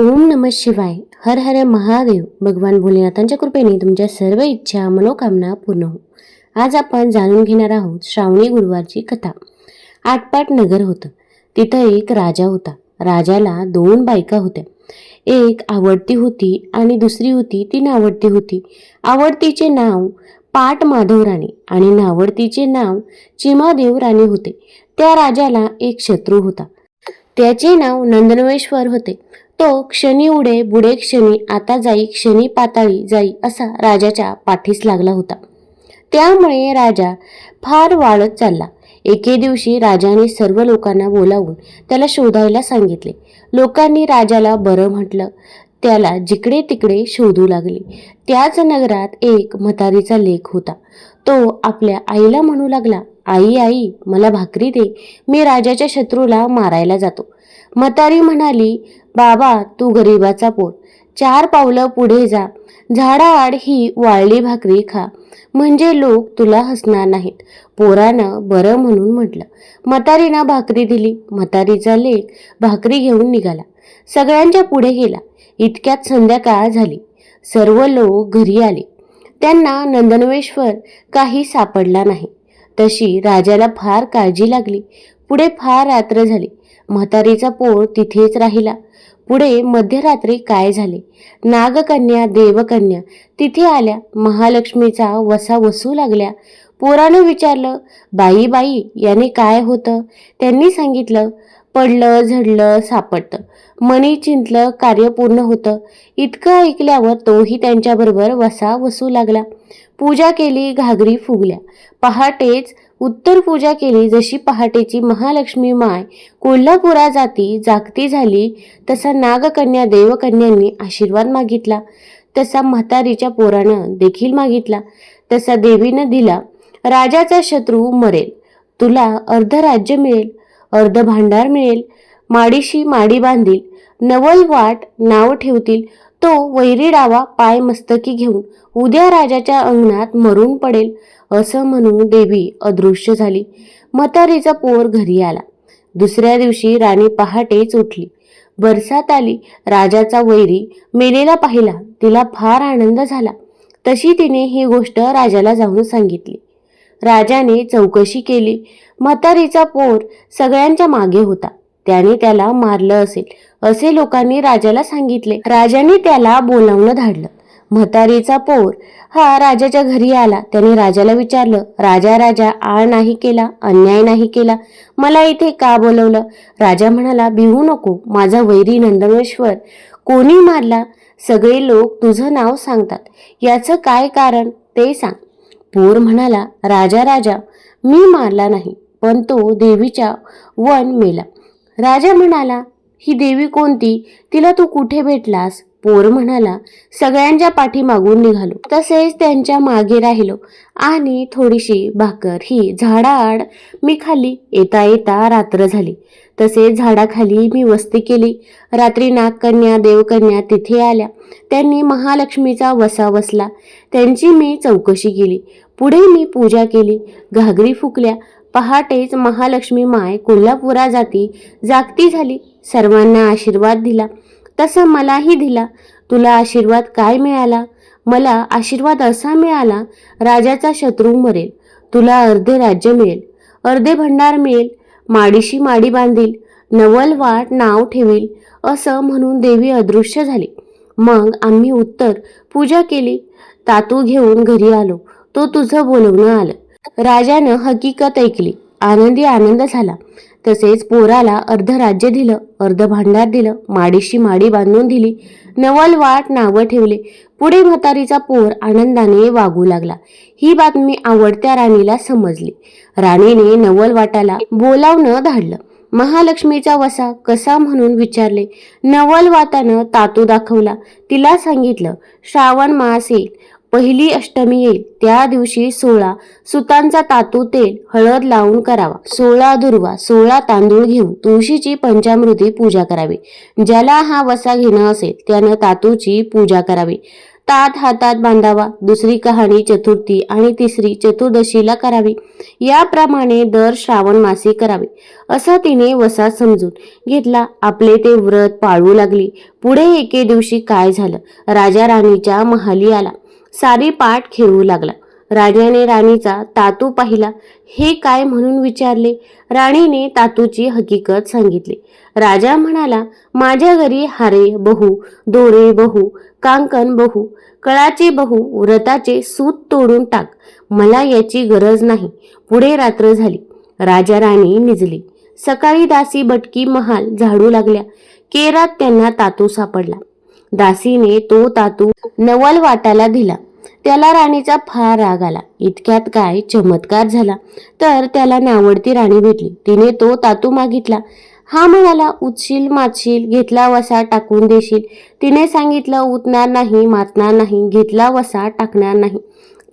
ओम नम शिवाय. हर हर महादेव. भगवान भोलेनाथांच्या कृपेने तुमच्या सर्व इच्छा मनोकामना पूर्ण हो. आज आपण जाणून घेणार आहोत श्रावणी गुरुवारची कथा. आटपाट नगर होतं. तिथं एक राजा होता. राजाला दोन बायका होत्या. एक आवडती होती आणि दुसरी होती ती नावडती होती. आवडतीचे नाव पाट माधव राणी आणि नावडतीचे नाव चिमादेव राणी होते. त्या राजाला एक शत्रू होता. त्याचे नाव नंदनवेश्वर होते. तो क्षणी उडे बुडे क्षणी आता जाई क्षणी पाताळी जाई असा राजाच्या पाठीस लागला होता. त्यामुळे राजा फार वाळत चालला. एके दिवशी राजाने सर्व लोकांना बोलावून त्याला शोधायला सांगितले. लोकांनी राजाला बरं म्हटलं. त्याला जिकडे तिकडे शोधू लागले. त्याच नगरात एक म्हातारीचा लेख होता. तो आपल्या आईला म्हणू लागला आई आई मला भाकरी दे. मी राजाच्या शत्रूला मारायला जातो. म्हातारी म्हणाली बाबा तू गरिबाचा पोर. चार पावलं पुढे जा. झाडाआड ही वाळली भाकरी खा. म्हणजे लोक तुला हसणार नाहीत. पोरानं बरं म्हणून म्हटलं. म्हातारीनं भाकरी दिली. म्हातारीचा लेख भाकरी घेऊन निघाला. सगळ्यांच्या पुढे गेला. इतक्यात संध्याकाळ झाली. सर्व लोक घरी आले. त्यांना नंदनवेश्वर काही सापडला नाही. तशी राजाला फार काळजी लागली. पुढे फार रात्र झाली. म्हातारीचा पोळ तिथेच राहिला. पुढे मध्यरात्री काय झाले? नागकन्या देवकन्या तिथे आल्या. महालक्ष्मीचा वसा वसू लागल्या. पोरानं विचारलं बाई बाई याने काय होतं? त्यांनी सांगितलं पडलं झडलं सापडतं. मनी चिंतलं कार्य पूर्ण होतं. इतकं ऐकल्यावर तोही त्यांच्याबरोबर वसा वसू लागला. पूजा केली घागरी फुगल्या. पहाटेच उत्तर पूजा केली जशी पहाटेची महालक्ष्मी माय कोल्हापुरा जाती जागती झाली तसा नागकन्या देवकन्यांनी आशीर्वाद मागितला. तसा म्हातारीच्या पोरानं देखील मागितला. तसा देवीनं दिला राजाचा शत्रू मरेल. तुला अर्ध राज्य मिळेल अर्ध भांडार मिळेल. माडीशी माडी बांधील नवल वाट नाव ठेवतील. तो वैरी डावा पाय मस्तकी घेऊन उद्या राजाच्या अंगणात मरून पडेल असं म्हणून देवी अदृश्य झाली. म्हातारीचा पोर घरी आला. दुसऱ्या दिवशी राणी पहाटेच उठली. बरसात आली. राजाचा वैरी मेलेला पाहिला. तिला फार आनंद झाला. तशी तिने ही गोष्ट राजाला जाऊन सांगितली. राजाने चौकशी केली. म्हातारीचा पोर सगळ्यांच्या मागे होता. त्याने त्याला मारलं असेल. असे लोकांनी राजाला सांगितले. राजाने त्याला बोलावणं धाडलं. म्हातारीचा पोर हा राजाच्या घरी आला. त्याने राजाला विचारलं राजा राजा आळ नाही केला अन्याय नाही केला. मला इथे का बोलवलं? राजा म्हणाला भिवू नको. माझा वैरी नंदमेश्वर कोणी मारला? सगळे लोक तुझं नाव सांगतात. याचं काय कारण? ते सांग. पोर म्हणाला राजा राजा मी मारला नाही पण तो देवीच्या वन मेला. राजा म्हणाला ही देवी कोणती? तिला तू कुठे भेटलास? पोर म्हणाला सगळ्यांच्या पाठीमागून निघालो. तसेच त्यांच्या मागे राहिलो आणि थोडीशी भाकर ही झाडाआड मी खाली येता येता रात्र झाली. तसेच झाडाखाली मी वस्ती केली. रात्री नागकन्या देवकन्या तिथे आल्या. त्यांनी महालक्ष्मीचा वसा वसला. त्यांची मी चौकशी केली. पुढे मी पूजा केली. घागरी फुकल्या. पहाटेच महालक्ष्मी माय कोल्हापुरा जाती. जागती झाली. सर्वांना आशीर्वाद दिला. तसा मलाही दिला. तुला आशीर्वाद काय मिळाला? मला आशीर्वाद असा मिळाला राजाचा शत्रू मरेल. तुला अर्धे राज्य मिळेल. अर्धे भंडार मिळेल. माडीशी माडी बांधील. नवल वाट नाव ठेवील. असं म्हणून देवी अदृश्य झाली. मग आम्ही उत्तर पूजा केली. तातू घेऊन घरी आलो. तो तुझं बोलवणं आलं. राजानं हकीकत ऐकली. आनंदी आनंद झाला. तसेच पोराला अर्ध राज्य दिलं अर्ध भांडार दिलं माडीशी माडी बांधून दिली. नवल वाट नावं ठेवले. पुढे म्हातारीचा पोर आनंदाने वागू लागला. ही बातमी आवडत्या राणीला समजली. राणीने नवल वाटाला बोलावणं धाडलं. महालक्ष्मीचा वसा कसा म्हणून विचारले. नवल वातानं तातू दाखवला. तिला सांगितलं श्रावण मास येईल. पहिली अष्टमी येईल. त्या दिवशी सोळा सुतांचा तातू तेल हळद लावून करावा. सोळा दुर्वा सोळा तांदूळ घेऊन तुळशीची पंचामृती पूजा करावी. ज्याला हा वसा घेणं असेल त्यानं तातूची पूजा करावी. तात हातात बांधावा दुसरी कहाणी चतुर्थी आणि तिसरी चतुर्दशीला करावी. याप्रमाणे दर श्रावण मासी करावी. असा तिने वसा समजून घेतला. आपले ते व्रत पाळू लागली. पुढे एके दिवशी काय झालं? राजा राणीच्या महाली आला. सारी पाठ खेळू लागला. राजाने राणीचा तातू पाहिला. हे काय म्हणून विचारले? राणीने तातूची हकीकत सांगितली. राजा म्हणाला माझ्या घरी हारे बहू दोरे बहू कांकण बहू कळाचे बहू व्रताचे सूत तोडून टाक. मला याची गरज नाही. पुढे रात्र झाली. राजा राणी निजली. सकाळी दासी बटकी महाल झाडू लागल्या. केरात त्यांना तातू सापडला. दासीने तो तातू नवल वाटाला दिला. त्याला राणीचा फार राग आला. इतक्यात काय चमत्कार झाला. तर त्याला नावडती राणी भेटली. तिने तो तातू मागितला. हा म्हणाला उचशील माचशील घेतला वसा टाकून देशील. तिने सांगितलं उतणार नाही मातणार नाही घेतला वसा टाकणार नाही.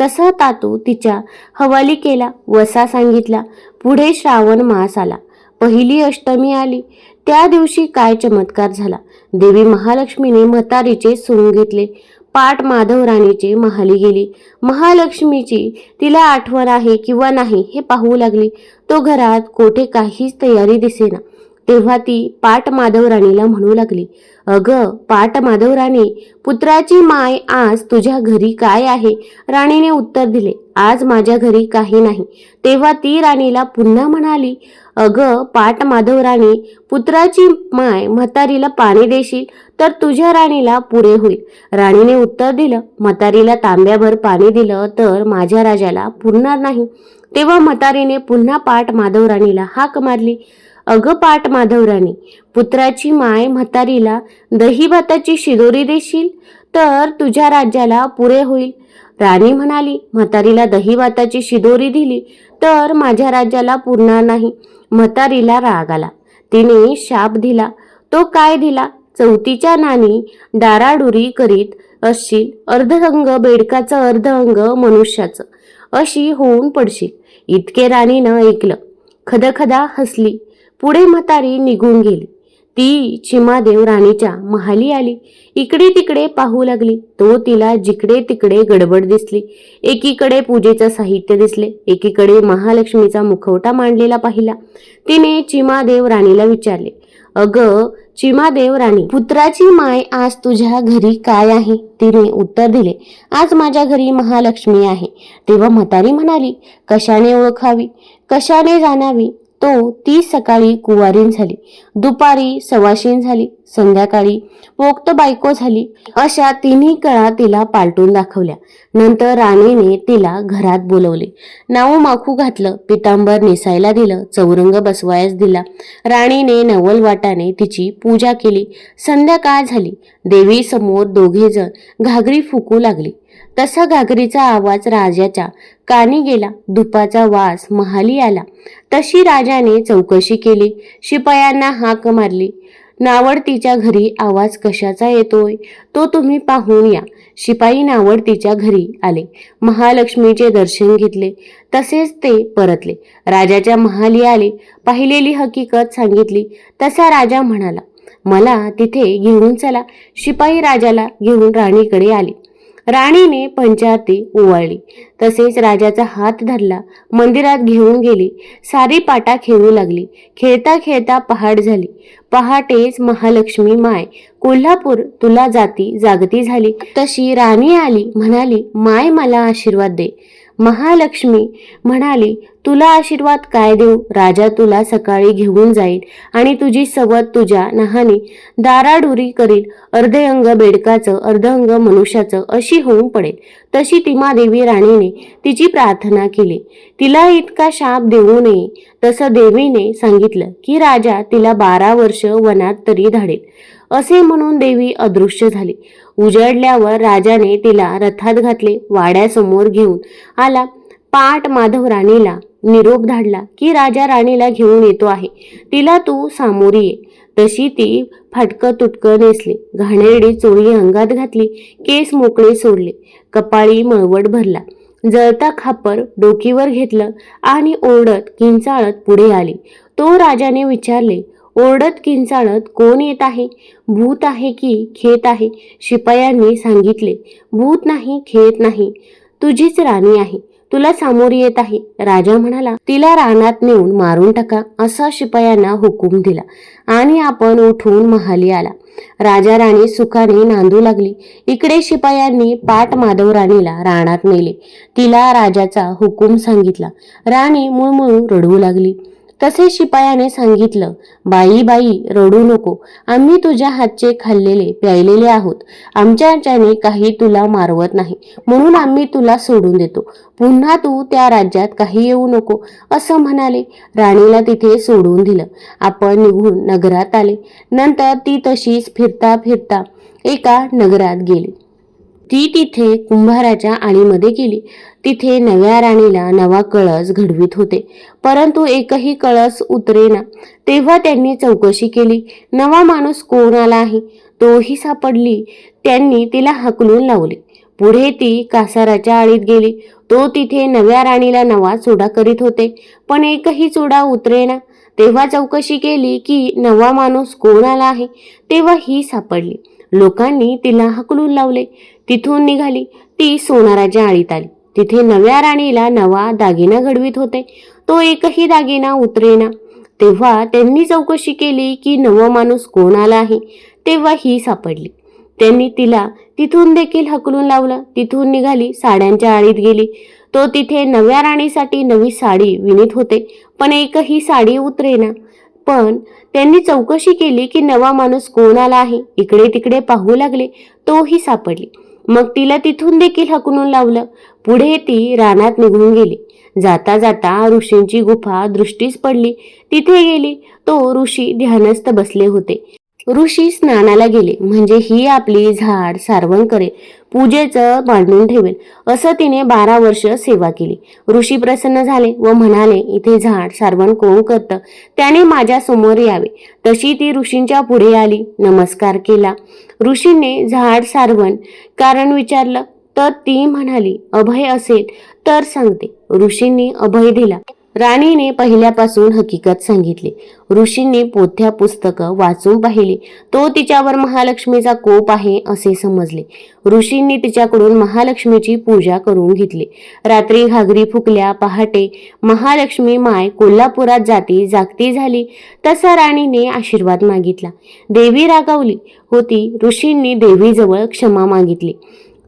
तसा तातू तिच्या हवाली केला वसा सांगितला. पुढे श्रावण मास आला. पहिली अष्टमी आली. त्या दिवशी काय चमत्कार झाला? देवी महालक्ष्मीने म्हातारीचे सून घेतले. पाट माधवराणीचे महाली गेली. महालक्ष्मीची तिला आठवण आहे किंवा नाही हे पाहू लागली. तो घरात कोठे काहीच तयारी दिसेना. तेव्हा ती पाट माधवराणीला म्हणू लागली अग पाट माधव राणी पुत्राची माय आज तुझ्या घरी काय आहे? राणीने उत्तर दिले आज माझ्या घरी काही नाही. तेव्हा ती राणीला पुन्हा म्हणाली अग पाट माधवराणी पुत्राची माय म्हातारीला पाणी देशील तर तुझ्या राणीला पुरे होईल. राणीने उत्तर दिलं म्हातारीला तांब्याभर पाणी दिलं तर माझ्या राजाला पुरणार नाही. तेव्हा म्हातारीने पुन्हा पाट माधवराणीला हाक मारली अगं पाट माधवराणी. पुत्राची माय म्हातारीला दही भाताची शिदोरी देशील? तर तुझ्या राज्याला पुरे होईल. राणी म्हणाली म्हातारीला दही भाताची शिदोरी दिली तर माझ्या राज्याला पुरणार नाही. म्हातारीला राग आला. तिने शाप दिला. तो काय दिला? चौथीच्या नानी डाराडुरी करीत असशील. अर्धअंग बेडकाचं अर्ध अंग मनुष्याचं. अशी होऊन पडशील. इतके राणीनं ऐकलं. खदखदा हसली. पुढे म्हातारी निघून गेली. ती चिमादेव राणीच्या महाली आली. इकडे तिकडे पाहू लागली. तो तिला जिकडे तिकडे गडबड दिसली. एकीकडे पूजेचं साहित्य दिसले. एकीकडे महालक्ष्मीचा मुखवटा मांडलेला पाहिला. तिने चिमादेव राणीला विचारले अग चिमादेव राणी पुत्राची माय आज तुझ्या घरी काय आहे? तिने उत्तर दिले आज माझ्या घरी महालक्ष्मी आहे. तेव्हा म्हातारी म्हणाली कशाने ओळखावी? कशाने जाणावी? तो ती सकाळी कुवारीन झाली. दुपारी सवाशीन झाली. संध्याकाळी पोक्त बायको झाली. अशा तिन्ही कळा तिला पालटून दाखवल्या. नंतर राणीने तिला घरात बोलवले. नावू माखू घातलं पितांबर नेसायला दिलं चौरंग बसवायस दिला. राणीने नवल वाटाने तिची पूजा केली. संध्याकाळ झाली. देवी समोर दोघेजण घागरी फुकू लागली. तसा घागरीचा आवाज राजाच्या कानी गेला. दुपाचा वास महाली आला. तशी राजाने चौकशी केली. शिपायांना हाक मारली. नावडतीच्या घरी आवाज कशाचा येतोय? तो तुम्ही पाहून या. शिपाई नावडतीच्या घरी आले. महालक्ष्मीचे दर्शन घेतले. तसेच ते परतले. राजाच्या महाली आले. पाहिलेली हकीकत सांगितली. तसा राजा म्हणाला मला तिथे घेऊन चला. शिपाई राजाला घेऊन राणीकडे आले. राणीने पंचारती ओवाळली तसेच राजाचा हात धरला मंदिरात घेऊन गेली सारी पाटा खेळू लागली. खेळता खेळता पहाट झाली. पहाटेच महालक्ष्मी माय कोल्हापूर तुला जाती जागती झाली. तशी राणी आली म्हणाली माय मला आशीर्वाद दे. महालक्ष्मी म्हणाली तुला आशीर्वाद काय देऊ? राजा तुला सकाळी घेऊन जाईल आणि तुझी सवत तुझ्या नहाने दाराडुरी करील. अर्धे अंग बेडकाचं अर्ध अंग मनुष्याचं अशी होऊन पडेल. तशी तिमादेवी राणीने तिची प्रार्थना केली. तिला इतका शाप देऊ नये तसं देवीने सांगितलं की राजा तिला बारा वर्ष वनात तरी धाडेल. असे म्हणून देवी अदृश्य झाली. उजडल्यावर राजाने तिला रथात घातले वाड्यासमोर घेऊन आला. पाट माधव राणीला निरोप धाडला की राजा राणीला घेऊन येतो आहे. तिला तू सामोरी ये. तशी ती फाटकं तुटकं नेसली. घाणेरडी चोळी अंगात घातली. केस मोकळे सोडले. कपाळी मळवट भरला. जळता खापर डोकीवर घेतलं आणि ओरडत किंचाळत पुढे आली. तो राजाने विचारले ओरडत किंचाळत कोण येत आहे? भूत आहे की खेत आहे? शिपायांनी सांगितले भूत नाही खेत नाही. तुझीच राणी आहे. तुला सामोरी येत आहे. राजा म्हणाला तिला रानात नेऊन मारून टाका असा शिपायांना हुकूम दिला आणि आपण उठून महाली आला. राजा राणी सुखाने नांदू लागली. इकडे शिपायांनी पाट माधव राणीला रानात नेले. तिला राजाचा हुकूम सांगितला. राणी मुळमुळू रडवू लागली. तसे शिपायाने सांगितलं बाई बाई रडू नको. आम्ही तुझ्या हातचे खाल्लेले प्यायलेले आहोत. आमच्याच्याने काही तुला मारवत नाही. म्हणून आम्ही तुला सोडून देतो. पुन्हा तू त्या राज्यात काही येऊ नको. असं म्हणाले. राणीला तिथे सोडून दिलं. आपण निघून नगरात आले. नंतर ती तशीच फिरता फिरता एका नगरात गेली. ती तिथे कुंभाराच्या आळीमध्ये गेली. तिथे नव्या राणीला नवा कळस घडवीत होते. परंतु एकही कळस उतरेना. तेव्हा त्यांनी चौकशी केली. नवा माणूस कोण आला आहे? तोही सापडली. त्यांनी तिला हकलून लावले. पुढे ती कासाराच्या आळीत गेली. तो तिथे नव्या राणीला नवा चोडा करीत होते. पण एकही चोडा उतरेना. तेव्हा चौकशी केली की नवा माणूस कोण आला आहे? तेव्हा ही सापडली. लोकांनी तिला हकलून लावले. तिथून निघाली. ती सोनाराच्या आळीत आली. तिथे नव्या राणीला नवा दागिना घडवीत होते. तो एकही दागिना उतरेना. तेव्हा त्यांनी चौकशी केली की नवा माणूस कोण आला आहे तेव्हा ही सापडली. त्यांनी तिला तिथून देखील हकलून लावलं. तिथून निघाली साड्यांच्या आळीत गेली. तो तिथे नव्या राणीसाठी नवी साडी विणीत होते पण एकही साडी उतरेना. पण त्यांनी चौकशी केली की नवा माणूस कोण आला आहे इकडे तिकडे पाहू लागले. तोही सापडली. मग तिला तिथून देखील हकलून लावलं. पुढे ती रानात निघून गेली. जाता जाता ऋषींची गुफा दृष्टीस पडली. तिथे गेली. तो ऋषी ध्यानस्थ बसले होते. ऋषी स्नानाला गेले. म्हणजे ही आपली झाड सारवण करेल पूजेचं मांडून ठेवेल असं तिने बारा वर्ष सेवा केली. ऋषी प्रसन्न झाले व म्हणाले इथे झाड सारवण कोण करतं? त्याने माझ्यासमोर यावे. तशी ती ऋषींच्या पुढे आली नमस्कार केला. ऋषीने झाड सारवण कारण विचारलं तर ती म्हणाली अभय असेल तर सांगते. ऋषींनी अभय दिला. राणीने पहिल्यापासून हकीकत सांगितली. ऋषींनी पोथ्या पुस्तकं वाचून पाहिली. तो तिच्यावर महालक्ष्मीचा कोप आहे असे समजले. ऋषींनी तिच्याकडून महालक्ष्मीची पूजा करून घेतली. रात्री घागरी फुकल्या पहाटे महालक्ष्मी माय कोल्हापुरात जाती जागती झाली. तसा राणीने आशीर्वाद मागितला. देवी रागावली होती. ऋषींनी देवीजवळ क्षमा मागितली.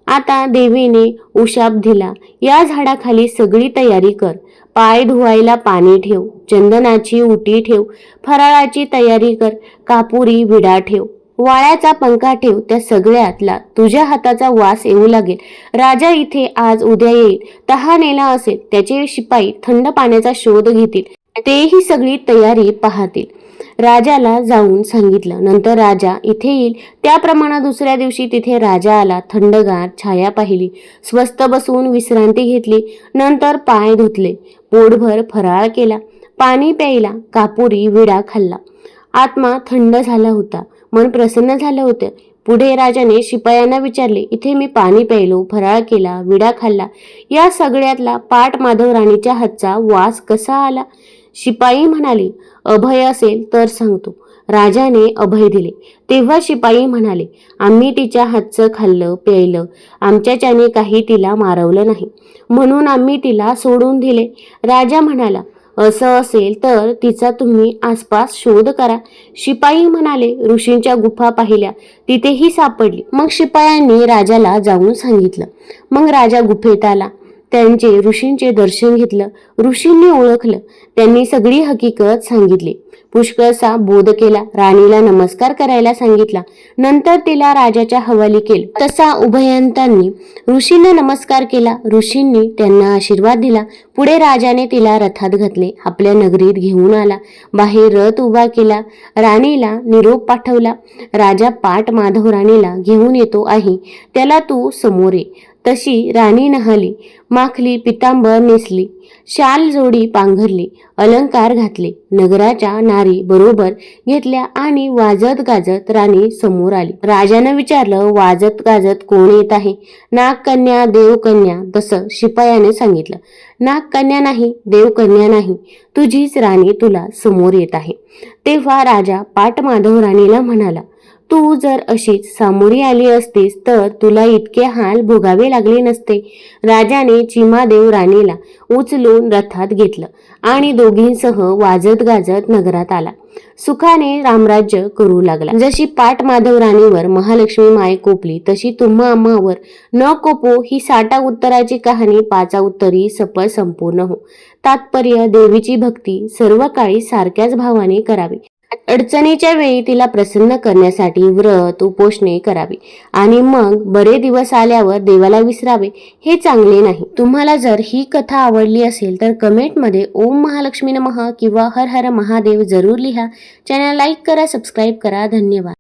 आता देवीने उशाप दिला. या झाडाखाली सगळी तयारी कर. पाय धुवायला पाणी ठेव चंदनाची उटी ठेव फराळाची तयारी कर कापुरी विडा ठेव. वाळ्याचा पंखा ठेव त्या सगळ्यातला तुझ्या हाताचा वास येऊ लागेल. राजा इथे आज उद्या येईल. तहानेला असेल त्याचे शिपाई थंड पाण्याचा शोध घेतील. तेही सगळी तयारी पाहतील. राजाला जाऊन सांगितलं. नंतर राजा इथे येईल. त्याप्रमाणे दुसऱ्या दिवशी तिथे राजा आला थंडगार छाया पाहिली. स्वस्त बसून विश्रांती घेतली. नंतर पाय धुतले. पोटभर फराळ केला. पाणी प्यायला कापुरी विडा खाल्ला. आत्मा थंड झाला होता. मन प्रसन्न झालं होतं. पुढे राजाने शिपायांना विचारले इथे मी पाणी प्यायलो फराळ केला विडा खाल्ला. या सगळ्यातला पाट माधव राणीच्या हातचा वास कसा आला? शिपाई म्हणाले अभय असेल तर सांगतो. राजाने अभय दिले. तेव्हा शिपाई म्हणाले आम्ही तिच्या हातचं खाल्लं प्यायलं. आमच्याच्याने काही तिला मारवलं नाही. म्हणून आम्ही तिला सोडून दिले. राजा म्हणाला असं असेल तर तिचा तुम्ही आसपास शोध करा. शिपाई म्हणाले ऋषींच्या गुफा पाहिल्या. तिथेही सापडली. मग शिपायांनी राजाला जाऊन सांगितलं. मग राजा गुफेत आला. त्यांचे ऋषींचे दर्शन घेतलं ऋषींनी ओळखलं त्यांनी सगळी हकीकत सांगितली. पुष्कळसा बोध केला राणीला नमस्कार करायला सांगितला. नंतर तिला राजाच्या हवाली केलं. तसा उभयंतांनी ऋषींना नमस्कार केला. ऋषींनी त्यांना आशीर्वाद दिला. पुढे राजाने तिला रथात घातले. आपल्या नगरीत घेऊन आला. बाहेर रथ उभा केला. राणीला निरोप पाठवला. राजा पाट माधव राणीला घेऊन येतो आहे. त्याला तू समोर ये. तशी राणी नहाली माखली पितांबर नेसली शाल जोडी पांघरली अलंकार घातले नगराच्या नारी बरोबर घेतल्या आणि वाजत गाजत राणी समोर आली. राजानं विचारलं वाजत गाजत कोण येत आहे? नागकन्या देवकन्या तसं शिपायाने सांगितलं. नागकन्या नाही देवकन्या नाही तुझीच राणी तुला समोर येत आहे. तेव्हा राजा पाटमाधव राणीला म्हणाला तू जर अशीच सामोरी आली असतीस तर तुला इतके हाल भोगावे लागले नसते. राजाने चिमादेव राणीला उचलून रथात घेतलं आणि दोघींसह वाजत गाजत नगरात आला. सुखाने रामराज्य करू लागला. जशी पाट माधव राणीवर महालक्ष्मी माय कोपली तशी तुम्हा आम्हावर न कोपो ही साठा उत्तराची कहाणी पाचा उत्तरी सफळ संपूर्ण हो. तात्पर्य देवीची भक्ती सर्व काळी सारख्याच भावाने करावी. अडचणीच्या वेळी तिला प्रसन्न करण्यासाठी व्रत उपोषणे करावी. आणि मग बरे दिवस आल्यावर देवाला विसरावे हे चांगले नाही. तुम्हाला जर ही कथा आवडली असेल तर कमेंटमध्ये ओम महालक्ष्मी नमः किंवा हर हर महादेव जरूर लिहा. चॅनल लाईक करा सबस्क्राईब करा. धन्यवाद.